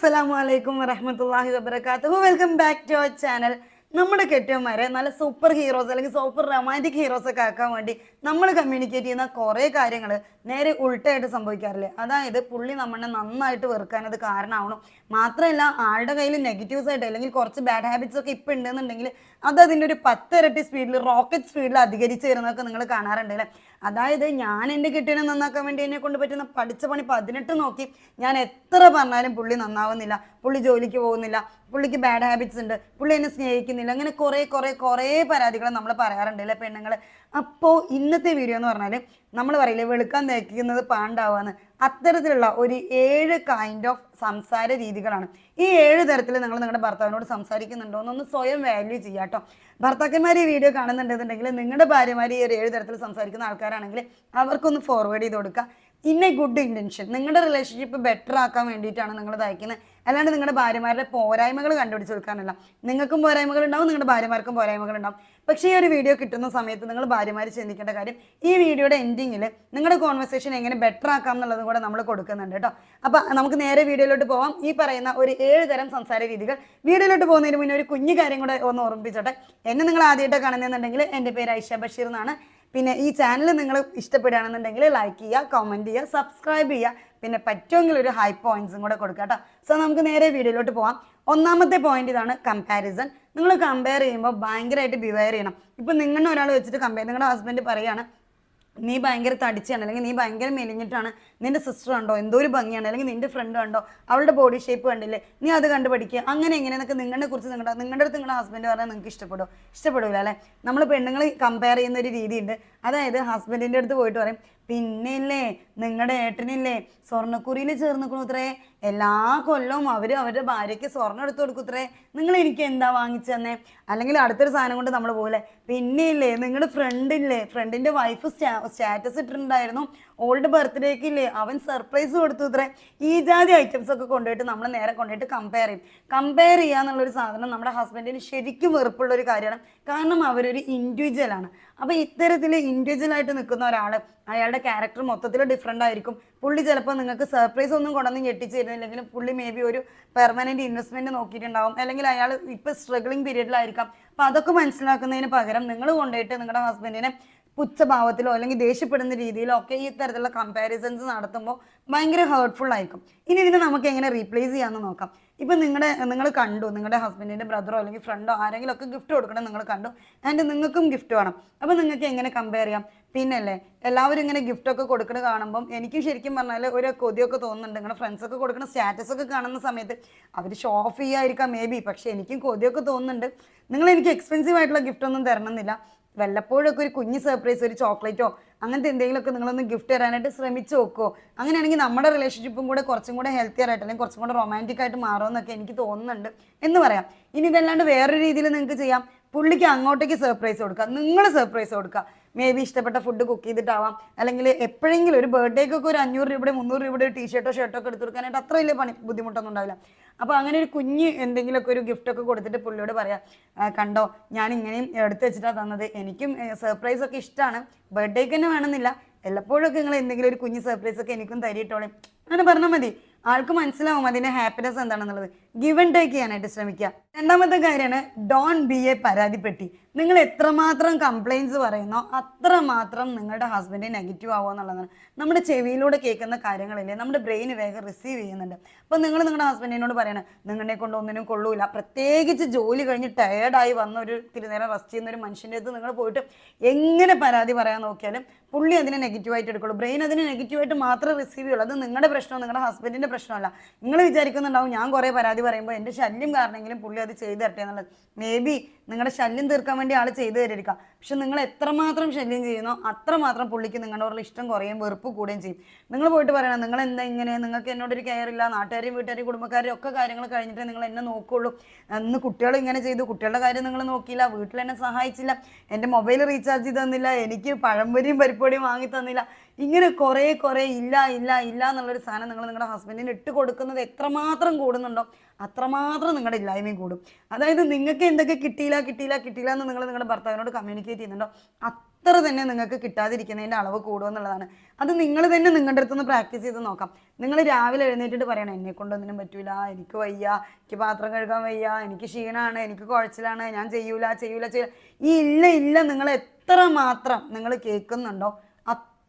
അസ്സലാമു അലൈക്കും വറഹമത്തല്ലാഹി വബർക്കാത്തു welcome back to our channel നമ്മുടെ കെട്ടിയന്മാരെ നല്ല സൂപ്പർ ഹീറോസ് അല്ലെങ്കിൽ സൂപ്പർ റൊമാന്റിക് ഹീറോസ് ഒക്കെ ആക്കാൻ വേണ്ടി നമ്മൾ കമ്മ്യൂണിക്കേറ്റ് ചെയ്യുന്ന കുറേ കാര്യങ്ങൾ നേരെ ഉൾട്ടായിട്ട് സംഭവിക്കാറില്ലേ? അതായത് പുള്ളി നമ്മളെ നന്നായിട്ട് വെറുക്കാൻ അത് കാരണമാവണം. മാത്രമല്ല ആളുടെ കയ്യിൽ നെഗറ്റീവ്സ് ആയിട്ട് അല്ലെങ്കിൽ കുറച്ച് ബാഡ് ഹാബിറ്റ്സ് ഒക്കെ ഇപ്പം ഉണ്ടെന്നുണ്ടെങ്കിൽ അത് അതിന്റെ ഒരു പത്തിരട്ടി സ്പീഡിൽ റോക്കറ്റ് സ്പീഡിൽ അധികരിച്ച് വരുന്നതൊക്കെ നിങ്ങൾ കാണാറുണ്ട് അല്ലേ? അതായത് ഞാൻ എന്റെ കിട്ടിനെ നന്നാക്കാൻ വേണ്ടി എന്നെ കൊണ്ട് പറ്റുന്ന പഠിച്ച പണി പതിനെട്ട് നോക്കി ഞാൻ എത്ര പറഞ്ഞാലും പുള്ളി നന്നാവുന്നില്ല. പുള്ളി ജോലിക്ക് പോകുന്നില്ല. പുള്ളിക്ക് ബാഡ് ഹാബിറ്റ്സ് ഉണ്ട്. പുള്ളി എന്നെ സ്നേഹിക്കുന്നില്ല. അങ്ങനെ കുറേ കുറേ കുറേ പരാതികൾ നമ്മൾ പറയാറുണ്ട്. അല്ലേ പെണ്ണുങ്ങൾ അപ്പോൾ ഇന്നത്തെ വീഡിയോ എന്ന് പറഞ്ഞാൽ നമ്മൾ പറയില്ലേ വെളുക്കാൻ തേക്കുന്നത് പാണ്ടാവാന്ന്. അത്തരത്തിലുള്ള ഒരു ഏഴ് കൈൻഡ് ഓഫ് സംസാര രീതികളാണ്. ഈ ഏഴ് തരത്തിൽ നിങ്ങൾ നിങ്ങളുടെ ഭർത്താവിനോട് സംസാരിക്കുന്നുണ്ടോ എന്നൊന്ന് സ്വയം വാല്യൂ ചെയ്യാം കേട്ടോ ഭർത്താക്കന്മാർ ഈ വീഡിയോ കാണുന്നുണ്ടെന്നുണ്ടെങ്കിൽ നിങ്ങളുടെ ഭാര്യമാർ ഈ ഒരു ഏഴ് തരത്തിൽ സംസാരിക്കുന്ന ആൾക്കാരാണെങ്കിൽ അവർക്കൊന്ന് ഫോർവേഡ് ചെയ്ത് കൊടുക്കുക. എ ഗുഡ് ഇന്റൻഷൻ നിങ്ങളുടെ റിലേഷൻഷിപ്പ് ബെറ്റർ ആക്കാൻ വേണ്ടിയിട്ടാണ് നിങ്ങൾ തയ്ക്കുന്നത് അല്ലാണ്ട് നിങ്ങളുടെ ഭാര്യമാരുടെ പോരായ്മകൾ കണ്ടുപിടിച്ച് കൊടുക്കാനല്ല. നിങ്ങൾക്കും പോരായ്മകൾ ഉണ്ടാവും നിങ്ങളുടെ ഭാര്യമാർക്കും പോരായ്മകൾ ഉണ്ടാവും പക്ഷേ ഈ ഒരു വീഡിയോ കിട്ടുന്ന സമയത്ത് നിങ്ങൾ ഭാര്യമാർ ചിന്തിക്കേണ്ട കാര്യം ഈ വീഡിയോയുടെ എൻഡിങ്ങിൽ നിങ്ങളുടെ കോൺവെർസേഷൻ എങ്ങനെ ബെറ്റർ ആക്കാം എന്നുള്ളതും കൂടെ നമ്മൾ കൊടുക്കുന്നുണ്ട് കേട്ടോ അപ്പോൾ നമുക്ക് നേരെ വീഡിയോയിലോട്ട് പോവാം. ഈ പറയുന്ന ഒരു ഏഴ് തരം സംസാര രീതികൾ. വീഡിയോയിലോട്ട് പോകുന്നതിന് മുന്നേ ഒരു കുഞ്ഞു കാര്യം കൂടെ ഒന്ന് ഓർമ്മിപ്പിച്ചോട്ടെ. എന്നെ നിങ്ങൾ ആദ്യമായിട്ട് കാണുന്നുണ്ടെങ്കിൽ എന്റെ പേര് ഐഷ ബഷീർ എന്നാണ്. പിന്നെ ഈ ചാനൽ നിങ്ങൾ ഇഷ്ടപ്പെടുകയാണെന്നുണ്ടെങ്കിൽ ലൈക്ക് ചെയ്യുക കമന്റ് ചെയ്യുക സബ്സ്ക്രൈബ് ചെയ്യുക. പിന്നെ പറ്റുമെങ്കിൽ ഒരു ഹൈ പോയിന്റ്സും കൂടെ കൊടുക്കുക കേട്ടോ സോ നമുക്ക് നേരെ വീഡിയോയിലോട്ട് പോവാം. ഒന്നാമത്തെ പോയിന്റ് ഇതാണ് കമ്പാരിസൺ നിങ്ങൾ കമ്പയർ ചെയ്യുമ്പോൾ ഭയങ്കരമായിട്ട് ബിവയർ ചെയ്യണം. ഇപ്പം നിങ്ങളുടെ ഒരാൾ വെച്ചിട്ട് കമ്പയർ നിങ്ങളുടെ ഹസ്ബൻഡ് പറയുകയാണ് നീ ഭയങ്കര തടിച്ചാണ് അല്ലെങ്കിൽ നീ ഭയങ്കര മെലിഞ്ഞിട്ടാണ് നിന്റെ സിസ്റ്റർ ഉണ്ടോ എന്തോ ഒരു ഭംഗിയാണ് അല്ലെങ്കിൽ നിന്റെ ഫ്രണ്ട് ഉണ്ടോ അവളുടെ ബോഡി ഷേപ്പ് കണ്ടില്ലേ നീ അത് കണ്ട് പഠിക്കുക അങ്ങനെ എങ്ങനെയെന്നൊക്കെ നിങ്ങളെ കുറിച്ച് നിങ്ങളുടെ നിങ്ങളുടെ അടുത്ത് നിങ്ങളുടെ ഹസ്ബൻഡ് പറഞ്ഞാൽ നിങ്ങൾക്ക് ഇഷ്ടപ്പെടുമോ ഇഷ്ടപ്പെടില്ല അല്ലേ? നമ്മൾ പെണ്ണുങ്ങൾ കമ്പയർ ചെയ്യുന്ന ഒരു രീതിയുണ്ട്. അതായത് ഹസ്ബൻഡിന്റെ അടുത്ത് പോയിട്ട് പറയും പിന്നെ ഇല്ലേ നിങ്ങളുടെ ഏട്ടനില്ലേ? സ്വർണക്കുറിയിൽ ചേർന്നിക്കണുത്രേ. എല്ലാ കൊല്ലവും അവർ അവരുടെ ഭാര്യയ്ക്ക് സ്വർണം എടുത്തു കൊടുക്കുത്രേ. നിങ്ങൾ എനിക്ക് എന്താ വാങ്ങിച്ചു തന്നെ അല്ലെങ്കിൽ അടുത്തൊരു സാധനം കൊണ്ട് നമ്മൾ പോലെ. പിന്നെ ഇല്ലേ? നിങ്ങളുടെ ഫ്രണ്ടില്ലേ ഫ്രണ്ടിന്റെ വൈഫ് സ്റ്റാറ്റസ് ഇട്ടിട്ടുണ്ടായിരുന്നു. ഓൾഡ് ബർത്ത്ഡേക്ക് ഇല്ലേ? അവൻ സർപ്രൈസ് കൊടുത്തു ഇത്രേ ഈ ജാതി ഐറ്റംസ് ഒക്കെ കൊണ്ടുപോയിട്ട് നമ്മൾ നേരെ കൊണ്ടുപോയിട്ട് കമ്പയർ ചെയ്യും. കമ്പയർ ചെയ്യുക എന്നുള്ളൊരു സാധനം നമ്മുടെ ഹസ്ബൻഡിന് ശരിക്കും വെറുപ്പുള്ള ഒരു കാര്യമാണ്. കാരണം അവരൊരു ഇൻഡിവിജ്വൽ ആണ്. അപ്പോൾ ഇത്തരത്തിൽ ഇൻഡിവിജ്വൽ ആയിട്ട് നിൽക്കുന്ന ഒരാൾ അയാളുടെ ക്യാരക്ടർ മൊത്തത്തിൽ ഡിഫറെന്റ് ആയിരിക്കും. പുള്ളി ചിലപ്പോൾ നിങ്ങൾക്ക് സർപ്രൈസ് ഒന്നും കൊണ്ടൊന്നും ഞെട്ടിച്ച് തരുന്നില്ലെങ്കിലും പുള്ളി മേ ബി ഒരു പെർമനന്റ് ഇൻവെസ്റ്റ്മെന്റ് നോക്കിയിട്ടുണ്ടാവും. അല്ലെങ്കിൽ അയാൾ ഇപ്പോൾ സ്ട്രഗിളിംഗ് പീരീഡിലായിരിക്കാം അപ്പോൾ അതൊക്കെ മനസ്സിലാക്കുന്നതിന് പകരം നിങ്ങൾ കൊണ്ടുപോയിട്ട് നിങ്ങളുടെ ഹസ്ബൻഡിനെ പുച്ഛഭാവത്തിലോ അല്ലെങ്കിൽ ദേഷ്യപ്പെടുന്ന രീതിയിലോ ഒക്കെ ഈ തരത്തിലുള്ള കമ്പാരിസൺസ് നടത്തുമ്പോൾ ഭയങ്കര ഹേർട്ട്ഫുൾ ആയിരിക്കും. ഇനി ഇതിനെ നമുക്ക് എങ്ങനെ റീപ്ലേസ് ചെയ്യാമെന്ന് നോക്കാം. ഇപ്പം നിങ്ങളുടെ നിങ്ങൾ കണ്ടു നിങ്ങളുടെ ഹസ്ബൻഡിന്റെ ബ്രദറോ അല്ലെങ്കിൽ ഫ്രണ്ടോ ആരെങ്കിലും ഒക്കെ ഗിഫ്റ്റ് കൊടുക്കണം നിങ്ങൾ കണ്ടു. ആൻഡ് നിങ്ങൾക്കും ഗിഫ്റ്റ് വേണം. അപ്പോൾ നിങ്ങൾക്ക് എങ്ങനെ കമ്പയർ ചെയ്യാം? പിന്നല്ലേ എല്ലാവരും ഇങ്ങനെ ഗിഫ്റ്റ് ഒക്കെ കൊടുക്കുന്നത് കാണുമ്പം എനിക്ക് ശരിക്കും പറഞ്ഞാൽ ഒരു കൊതിയൊക്കെ തോന്നുന്നുണ്ട്. നിങ്ങളുടെ ഫ്രണ്ട്സൊക്കെ കൊടുക്കുന്ന സ്റ്റാറ്റസ് ഒക്കെ കാണുന്ന സമയത്ത് അവർ ഷോ ഓഫ് ചെയ്യാതിരിക്കാം മേ ബി പക്ഷേ എനിക്കും കൊതിയൊക്കെ തോന്നുന്നുണ്ട്. നിങ്ങൾ എനിക്ക് എക്സ്പെൻസീവ് ആയിട്ടുള്ള ഗിഫ്റ്റ് ഒന്നും തരണമെന്നില്ല. വല്ലപ്പോഴൊക്കെ ഒരു കുഞ്ഞ് സർപ്രൈസ് ഒരു ചോക്ലേറ്റോ അങ്ങനത്തെ എന്തെങ്കിലുമൊക്കെ നിങ്ങളൊന്ന് ഗിഫ്റ്റ് തരാനായിട്ട് ശ്രമിച്ചു നോക്കുമോ അങ്ങനെയാണെങ്കിൽ നമ്മുടെ റിലേഷൻഷിപ്പും കൂടെ കുറച്ചും കൂടെ ഹെൽത്തിയർ ആയിട്ട് അല്ലെങ്കിൽ കുറച്ചും കൂടെ റൊമാന്റിക് ആയിട്ട് മാറുമെന്നൊക്കെ എനിക്ക് തോന്നുന്നുണ്ട്. എന്ന് പറയാം. ഇനി ഇതല്ലാണ്ട് വേറൊരു രീതിയിൽ നിങ്ങൾക്ക് ചെയ്യാം. പുള്ളിക്ക് അങ്ങോട്ടേക്ക് സർപ്രൈസ് കൊടുക്കുക. നിങ്ങൾ സർപ്രൈസ് കൊടുക്കുക. മേ ബി ഇഷ്ടപ്പെട്ട ഫുഡ് കുക്ക് ചെയ്തിട്ടാവാം. അല്ലെങ്കിൽ എപ്പോഴെങ്കിലും ഒരു ബർത്ത്ഡേക്കൊക്കെ ഒരു അഞ്ഞൂറ് രൂപയുടെ മുന്നൂറ് രൂപയുടെ ഒരു ടീഷർട്ടോ ഷർട്ടോ ഒക്കെ എടുത്തു കൊടുക്കാനായിട്ട് അത്ര വലിയ പണി ബുദ്ധിമുട്ടൊന്നും ഉണ്ടാവില്ല. അപ്പോൾ അങ്ങനെ ഒരു കുഞ്ഞ് എന്തെങ്കിലുമൊക്കെ ഒരു ഗിഫ്റ്റ് ഒക്കെ കൊടുത്തിട്ട് പുള്ളിയോട് പറയാം കണ്ടോ ഞാൻ ഇങ്ങനെയും എടുത്തു വെച്ചിട്ടാണ് തന്നത്. എനിക്കും സർപ്രൈസ് ഒക്കെ ഇഷ്ടമാണ് ബർത്ത്ഡേക്ക് തന്നെ വേണമെന്നില്ല. എല്ലപ്പോഴൊക്കെ നിങ്ങൾ എന്തെങ്കിലും ഒരു കുഞ്ഞ് സർപ്രൈസ് ഒക്കെ എനിക്കും തരിയിട്ടോളെ. അങ്ങനെ പറഞ്ഞാൽ മതി. ആൾക്ക് മനസ്സിലാവും അതിന്റെ ഹാപ്പിനെസ് എന്താണെന്നുള്ളത്. ഗിവൻ ടേക്ക് ചെയ്യാനായിട്ട് ശ്രമിക്കുക. രണ്ടാമത്തെ കാര്യമാണ് ഡോൺ ബി എ പരാതിപ്പെട്ടി. നിങ്ങൾ എത്രമാത്രം കംപ്ലൈൻസ് പറയുന്നോ അത്രമാത്രം നിങ്ങളുടെ ഹസ്ബൻഡ് നെഗറ്റീവ് ആവുക എന്നുള്ളതാണ്. നമ്മുടെ ചെവിയിലൂടെ കേൾക്കുന്ന കാര്യങ്ങളില്ലേ നമ്മുടെ ബ്രെയിൻ വേഗം റിസീവ് ചെയ്യുന്നുണ്ട്. അപ്പോൾ നിങ്ങൾ നിങ്ങളുടെ ഹസ്ബൻഡിനോട് പറയണം നിങ്ങളെ കൊണ്ട് ഒന്നിനും കൊള്ളൂല. പ്രത്യേകിച്ച് ജോലി കഴിഞ്ഞ് ടയേർഡായി വന്ന ഒരു തിരുനേരം റെസ്റ്റ് ചെയ്യുന്ന ഒരു മനുഷ്യന്റെ അടുത്ത് നിങ്ങൾ പോയിട്ട് എങ്ങനെ പരാതി പറയാൻ നോക്കിയാലും പുള്ളി അതിനെ നെഗറ്റീവായിട്ട് എടുക്കുള്ളൂ. ബ്രെയിൻ അതിനെ നെഗറ്റീവായിട്ട് മാത്രമേ റിസീവ് ചെയ്യുള്ളൂ. അത് നിങ്ങളുടെ പ്രശ്നമോ നിങ്ങളുടെ ഹസ്ബൻഡിന്റെ പ്രശ്നമല്ല. നിങ്ങൾ വിചാരിക്കുന്നുണ്ടാവും ഞാൻ കുറേ പരാതി പറയുമ്പോൾ എന്റെ ശല്യം കാരണമെങ്കിലും പുള്ളി അത് ചെയ്തു തരട്ടെ എന്നുള്ളത്. മേ ബി നിങ്ങളുടെ ശല്യം തീർക്കാൻ വേണ്ടി ആൾ ചെയ്തു തരിക്കാം പക്ഷെ നിങ്ങൾ എത്രമാത്രം ശല്യം ചെയ്യുന്നോ അത്രമാത്രം പുള്ളിക്ക് നിങ്ങളുടെ നിങ്ങളോടുള്ള ഇഷ്ടം കുറയും വെറുപ്പ് കൂടുകയും ചെയ്യും. നിങ്ങൾ പോയിട്ട് പറയണം നിങ്ങൾ എന്താ ഇങ്ങനെ? നിങ്ങൾക്ക് എന്നോടൊരു കെയർ ഇല്ല. നാട്ടുകാരെയും വീട്ടുകാരെയും കുടുംബക്കാരെയും ഒക്കെ കാര്യങ്ങൾ കഴിഞ്ഞിട്ട് നിങ്ങൾ എന്നെ നോക്കുള്ളൂ. അന്ന് കുട്ടികൾ ഇങ്ങനെ ചെയ്തു. കുട്ടികളുടെ കാര്യം നിങ്ങൾ നോക്കിയില്ല. വീട്ടിൽ എന്നെ സഹായിച്ചില്ല. എന്റെ മൊബൈൽ റീചാർജ് ചെയ്ത് തന്നില്ല. എനിക്ക് പഴംപൊരിയും പരിപ്പൊടിയും വാങ്ങി തന്നില്ല. ഇങ്ങനെ കുറേ കുറേ ഇല്ല ഇല്ല ഇല്ല എന്നുള്ളൊരു സാധനം നിങ്ങൾ നിങ്ങളുടെ ഹസ്ബൻഡിന് ഇട്ട് കൊടുക്കുന്നത് എത്രമാത്രം കൂടുന്നുണ്ടോ അത്രമാത്രം നിങ്ങളുടെ ഇല്ലായ്മയും കൂടും. അതായത് നിങ്ങൾക്ക് എന്തൊക്കെ കിട്ടിയില്ല കിട്ടിയില്ല കിട്ടിയില്ല എന്ന് നിങ്ങൾ നിങ്ങളുടെ ഭർത്താവിനോട് കമ്മ്യൂണിക്കേറ്റ് ചെയ്യുന്നുണ്ടോ അത്ര തന്നെ നിങ്ങൾക്ക് കിട്ടാതിരിക്കുന്നതിന്റെ അളവ് കൂടുമെന്നുള്ളതാണ് അത് നിങ്ങൾ തന്നെ നിങ്ങളുടെ അടുത്തുനിന്ന് പ്രാക്ടീസ് ചെയ്ത് നോക്കാം. നിങ്ങൾ രാവിലെ എഴുന്നേറ്റിട്ട് പറയണം എന്നെ കൊണ്ടൊന്നിനും പറ്റൂല എനിക്ക് വയ്യ എനിക്ക് പാത്രം കഴുകാൻ വയ്യ എനിക്ക് ക്ഷീണമാണ് എനിക്ക് കുഴച്ചിലാണ് ഞാൻ ചെയ്യൂല ചെയ്യൂല ചെയ്യൂല. ഈ ഇല്ല ഇല്ല നിങ്ങൾ എത്ര മാത്രം നിങ്ങൾ കേൾക്കുന്നുണ്ടോ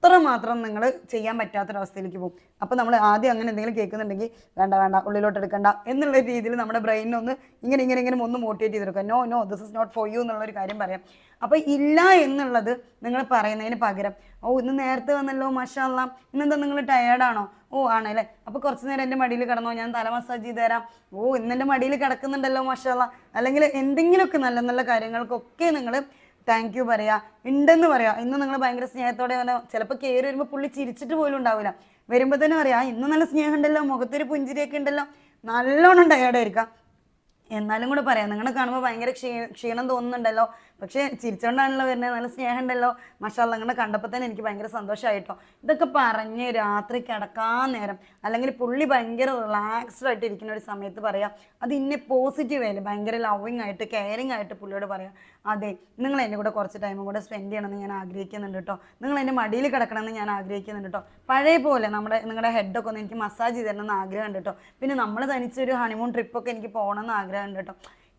അത്ര മാത്രം നിങ്ങൾ ചെയ്യാൻ പറ്റാത്തൊരവസ്ഥയിലേക്ക് പോകും. അപ്പോൾ നമ്മൾ ആദ്യം അങ്ങനെ എന്തെങ്കിലും കേൾക്കുന്നുണ്ടെങ്കിൽ വേണ്ട വേണ്ട ഉള്ളിലോട്ട് എടുക്കണ്ട എന്നുള്ള രീതിയിൽ നമ്മുടെ ബ്രെയിനിനെ ഒന്ന് ഇങ്ങനെ ഇങ്ങനെ ഇങ്ങനെ ഒന്ന് മോട്ടിവേറ്റ് ചെയ്തെടുക്കുക no no this is not for you എന്നുള്ളൊരു കാര്യം പറയാം. അപ്പോൾ ഇല്ല എന്നുള്ളത് നിങ്ങൾ പറയുന്നതിന് പകരം ഓ ഇന്ന് നേരത്തെ വന്നല്ലോ മഷാല്ല ഇന്നെന്താ നിങ്ങൾ ടയേർഡാണോ ഓ ആണല്ലേ അപ്പോൾ കുറച്ച് നേരം എന്റെ മടിയിൽ കിടന്നോ ഞാൻ തല മസാജ് ചെയ്ത് തരാം. ഓ ഇന്നെന്റെ മടിയിൽ കിടക്കുന്നുണ്ടല്ലോ മഷാല്ല. അല്ലെങ്കിൽ എന്തെങ്കിലുമൊക്കെ നല്ല നല്ല കാര്യങ്ങൾക്കൊക്കെ നിങ്ങൾ താങ്ക് യു പറയാ. ഉണ്ടെന്ന് പറയാ. ഇന്ന് നിങ്ങൾ ഭയങ്കര സ്നേഹത്തോടെ വന്ന ചിലപ്പോൾ കയറി വരുമ്പോൾ പുള്ളി ചിരിച്ചിട്ട് പോലും ഉണ്ടാവില്ല വരുമ്പോൾ തന്നെ പറയാം "ആ, ഇന്ന് നല്ല സ്നേഹം ഉണ്ടല്ലോ മുഖത്തൊരു പുഞ്ചിരിയൊക്കെ ഉണ്ടല്ലോ. നല്ലോണം ടയേർഡായിരിക്കാം എന്നാലും കൂടെ പറയാം. നിങ്ങളെ കാണുമ്പോൾ ഭയങ്കര ക്ഷീ ക്ഷീണം തോന്നുന്നുണ്ടല്ലോ. പക്ഷേ ചിരിച്ചോണ്ടാണല്ലോ വരുന്നത് നല്ല സ്നേഹം ഉണ്ടല്ലോ മഷാല്ല അങ്ങനെ കണ്ടപ്പോൾ തന്നെ എനിക്ക് ഭയങ്കര സന്തോഷമായിട്ടോ ഇതൊക്കെ പറഞ്ഞ് രാത്രി കിടക്കാൻ നേരം അല്ലെങ്കിൽ പുള്ളി ഭയങ്കര റിലാക്സ്ഡ് ആയിട്ട് ഇരിക്കുന്ന ഒരു സമയത്ത് പറയാം അത് ഇന്നെ പോസിറ്റീവ് ആയാലും ഭയങ്കര ലവിങ് ആയിട്ട് കെയറിങ് ആയിട്ട് പുള്ളിയോട് പറയാം. അതെ നിങ്ങൾ എന്റെ കൂടെ കുറച്ച് ടൈമും കൂടെ സ്പെൻഡ് ചെയ്യണമെന്ന് ഞാൻ ആഗ്രഹിക്കുന്നുണ്ട് കേട്ടോ നിങ്ങൾ എന്റെ മടിയിൽ കിടക്കണമെന്ന് ഞാൻ ആഗ്രഹിക്കുന്നുണ്ട് കേട്ടോ പഴയ പോലെ നമ്മുടെ നിങ്ങളുടെ ഹെഡൊക്കെ ഒന്ന് എനിക്ക് മസാജ് ചെയ്ത് തരണമെന്ന് ആഗ്രഹമുണ്ട് കേട്ടോ പിന്നെ നമ്മൾ തനിച്ചൊരു ഹണിമൂൺ ട്രിപ്പൊക്കെ എനിക്ക് പോകണമെന്ന് ആഗ്രഹമുണ്ട് കേട്ടോ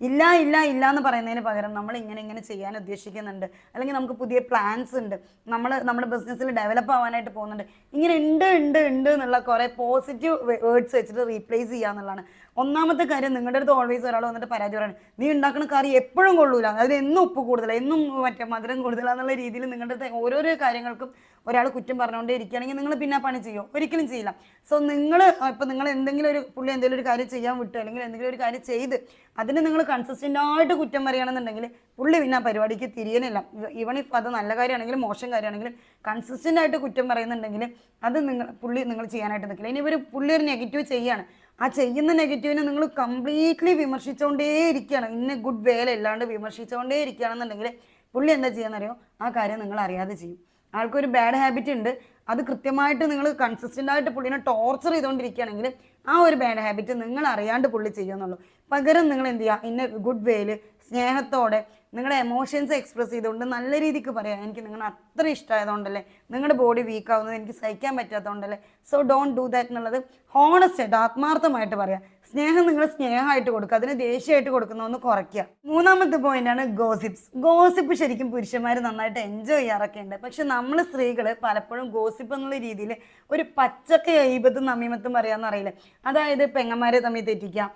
ഇല്ല ഇല്ല ഇല്ല എന്ന് പറയുന്നതിന് പകരം നമ്മൾ ഇങ്ങനെ ഇങ്ങനെ ചെയ്യാൻ ഉദ്ദേശിക്കുന്നുണ്ട്. അല്ലെങ്കിൽ നമുക്ക് പുതിയ പ്ലാൻസ് ഉണ്ട്. നമ്മൾ നമ്മുടെ ബിസിനസ്സിൽ ഡെവലപ്പ് ആവാനായിട്ട് പോകുന്നുണ്ട്. ഇങ്ങനെ ഉണ്ട് ഉണ്ട് ഉണ്ട് എന്നുള്ള കുറേ പോസിറ്റീവ് വേർഡ്സ് വെച്ചിട്ട് റീപ്ലേസ് ചെയ്യുക എന്നുള്ളതാണ് ഒന്നാമത്തെ കാര്യം നിങ്ങളുടെ അടുത്ത് ഓൾവേസ് ഒരാൾ വന്നിട്ട് പരാതി പറയാണ് നീ ഉണ്ടാക്കുന്ന കറി എപ്പോഴും കൊള്ളൂല. അതായത് എന്നും ഉപ്പ് കൂടുതൽ എന്നും മറ്റേ മധുരം കൂടുതലാന്നുള്ള രീതിയിൽ നിങ്ങളുടെ അടുത്ത് ഓരോരോ കാര്യങ്ങൾക്കും ഒരാൾ കുറ്റം പറഞ്ഞുകൊണ്ടേ ഇരിക്കുകയാണെങ്കിൽ നിങ്ങൾ പിന്നെ പണി ചെയ്യോ? ഒരിക്കലും ചെയ്യില്ല. സോ നിങ്ങൾ ഇപ്പം നിങ്ങൾ എന്തെങ്കിലും ഒരു പുള്ളി എന്തെങ്കിലും ഒരു കാര്യം ചെയ്യാൻ വിട്ടു അല്ലെങ്കിൽ എന്തെങ്കിലും ഒരു കാര്യം ചെയ്ത് അതിന് നിങ്ങൾ കൺസിസ്റ്റന്റ് ആയിട്ട് കുറ്റം പറയുകയാണെന്നുണ്ടെങ്കിൽ പുള്ളി പിന്നെ ആ പരിപാടിക്ക് തിരിയണില്ല ഈവൺ ഇഫ് അത് നല്ല കാര്യമാണെങ്കിലും മോശം കാര്യമാണെങ്കിലും കൺസിസ്റ്റന്റ് ആയിട്ട് കുറ്റം പറയുന്നുണ്ടെങ്കിൽ അത് നിങ്ങൾ പുള്ളി നിങ്ങൾ ചെയ്യാനായിട്ട് നിൽക്കില്ല. ഇനി ഇവർ പുള്ളി ഒരു നെഗറ്റീവ് ചെയ്യാണ് ആ ചെയ്യുന്ന നെഗറ്റീവിനെ നിങ്ങൾ കംപ്ലീറ്റ്ലി വിമർശിച്ചുകൊണ്ടേ ഇരിക്കുകയാണ് ഇന്ന ഗുഡ് വേല ഇല്ലാണ്ട് വിമർശിച്ചുകൊണ്ടേ ഇരിക്കുകയാണെന്നുണ്ടെങ്കിൽ പുള്ളി എന്താ ചെയ്യാന്നറിയോ? ആ കാര്യം നിങ്ങൾ അറിയാതെ ചെയ്യും. ആൾക്കൊരു ബാഡ് ഹാബിറ്റ് ഉണ്ട്. അത് കൃത്യമായിട്ട് നിങ്ങൾ കൺസിസ്റ്റന്റ് ആയിട്ട് പുള്ളിനെ ടോർച്ചർ ചെയ്തുകൊണ്ടിരിക്കുകയാണെങ്കിൽ ആ ഒരു ബാഡ് ഹാബിറ്റ് നിങ്ങൾ അറിയാണ്ട് പുള്ളി ചെയ്യുമെന്നുള്ളൂ പകരം നിങ്ങൾ എന്ത് ചെയ്യുക? ഇന്ന ഗുഡ് വേയിൽ സ്നേഹത്തോടെ നിങ്ങളുടെ എമോഷൻസ് എക്സ്പ്രസ് ചെയ്തുകൊണ്ട് നല്ല രീതിക്ക് പറയാം. എനിക്ക് നിങ്ങളെ അത്ര ഇഷ്ടമായതുകൊണ്ടല്ലേ? നിങ്ങളുടെ ബോഡി വീക്ക് ആവുന്നത് എനിക്ക് സഹിക്കാൻ പറ്റാത്തതുകൊണ്ടല്ലേ? സോ ഡോണ്ട് ഡു ദാറ്റ് എന്നുള്ളത് ഹോണസ്റ്റ് ആയിട്ട് ആത്മാർത്ഥമായിട്ട് പറയാം. സ്നേഹം നിങ്ങൾ സ്നേഹമായിട്ട് കൊടുക്കുക അതിന് ദേഷ്യമായിട്ട് കൊടുക്കുന്ന ഒന്ന് കുറയ്ക്കുക. മൂന്നാമത്തെ പോയിന്റ് ആണ് ഗോസിപ്സ് ഗോസിപ്പ് ശരിക്കും പുരുഷന്മാർ നന്നായിട്ട് എൻജോയ് ചെയ്യാറൊക്കെ ഉണ്ട്. പക്ഷെ നമ്മൾ സ്ത്രീകൾ പലപ്പോഴും ഗോസിപ്പ് എന്നുള്ള രീതിയിൽ ഒരു പച്ചക്ക എയ്പത്തും നമീമത്തും പറയാമെന്ന് അറിയില്ല. അതായത് പെങ്ങന്മാരെ തമ്മിൽ തെറ്റിക്കുക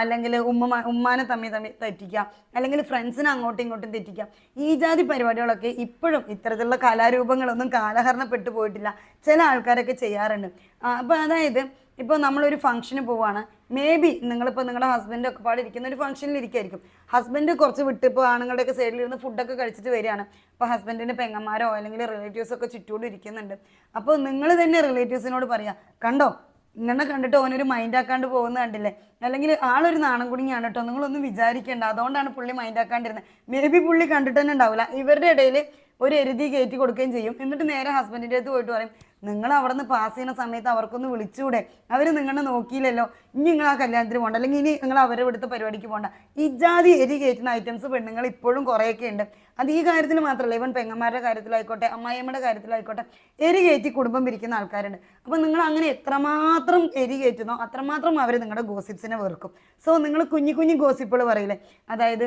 അല്ലെങ്കിൽ ഉമ്മ ഉമ്മാനെ തമ്മിൽ തമ്മിൽ തെറ്റിക്കുക അല്ലെങ്കിൽ ഫ്രണ്ട്സിനെ അങ്ങോട്ടും ഇങ്ങോട്ടും തെറ്റിക്കുക ഈ ജാതി പരിപാടികളൊക്കെ ഇപ്പോഴും ഇത്തരത്തിലുള്ള കലാരൂപങ്ങളൊന്നും കാലഹരണപ്പെട്ടു പോയിട്ടില്ല. ചില ആൾക്കാരൊക്കെ ചെയ്യാറുണ്ട്. അപ്പോൾ അതായത് ഇപ്പോൾ നമ്മളൊരു ഫംഗ്ഷന് പോവാണ്. മേ ബി നിങ്ങളിപ്പോൾ നിങ്ങളുടെ ഹസ്ബൻഡ് ഒക്കെ പാടെ ഇരിക്കുന്ന ഒരു ഫംഗ്ഷനിൽ ഇരിക്കുമായിരിക്കും ഹസ്ബൻഡ് കുറച്ച് വിട്ട് ഇപ്പോൾ ആണുങ്ങളുടെയൊക്കെ സൈഡിലിരുന്ന് ഫുഡൊക്കെ കഴിച്ചിട്ട് വരികയാണ്. അപ്പോൾ ഹസ്ബൻഡിന്റെ പെങ്ങന്മാരോ അല്ലെങ്കിൽ റിലേറ്റീവ്സൊക്കെ ചുറ്റോട് ഇരിക്കുന്നുണ്ട്. അപ്പോൾ നിങ്ങൾ തന്നെ റിലേറ്റീവ്സിനോട് പറയാം കണ്ടോ ഇങ്ങനെ കണ്ടിട്ട് ഓനൊരു മൈൻഡ് ആക്കാണ്ട് പോകുന്ന കണ്ടില്ലേ? അല്ലെങ്കിൽ ആളൊരു നാണം കുടുങ്ങിയാണ് കേട്ടോ നിങ്ങളൊന്നും വിചാരിക്കേണ്ട. അതുകൊണ്ടാണ് പുള്ളി മൈൻഡ് ആക്കാണ്ടിരുന്നത് മേ ബി പുള്ളി കണ്ടിട്ട് തന്നെ ഉണ്ടാവില്ല ഇവരുടെ ഇടയിൽ ഒരു എരുതി കയറ്റി കൊടുക്കുകയും ചെയ്യും. എന്നിട്ട് നേരെ ഹസ്ബൻഡിന്റെ അടുത്ത് പോയിട്ട് പറയും നിങ്ങൾ അവിടെ നിന്ന് പാസ് ചെയ്യുന്ന സമയത്ത് അവർക്കൊന്ന് വിളിച്ചുകൂടെ അവർ നിങ്ങളെ നോക്കിയില്ലല്ലോ. ഇനി നിങ്ങൾ ആ കല്യാണത്തിന് പോകണ്ട അല്ലെങ്കിൽ ഇനി നിങ്ങൾ അവരുടെ ഇവിടുത്തെ പരിപാടിക്ക് പോകണ്ട ഈ ജാതി എരി കയറ്റുന്ന ഐറ്റംസ് പെണ്ണുങ്ങൾ ഇപ്പോഴും കുറേയൊക്കെ ഉണ്ട്. അത് ഈ കാര്യത്തിൽ മാത്രമല്ല ഇവൻ പെങ്ങന്മാരുടെ കാര്യത്തിലായിക്കോട്ടെ അമ്മായിയമ്മയുടെ കാര്യത്തിലായിക്കോട്ടെ എരി കയറ്റി കുടുംബം പിരിക്കുന്ന ആൾക്കാരുണ്ട്. അപ്പോൾ നിങ്ങൾ അങ്ങനെ എത്രമാത്രം എരി കയറ്റുന്നോ അത്രമാത്രം അവർ നിങ്ങളുടെ ഗോസിപ്സിനെ വെറുക്കും. സോ നിങ്ങൾ കുഞ്ഞു കുഞ്ഞു ഗോസിപ്പുകൾ പറയില്ലേ? അതായത്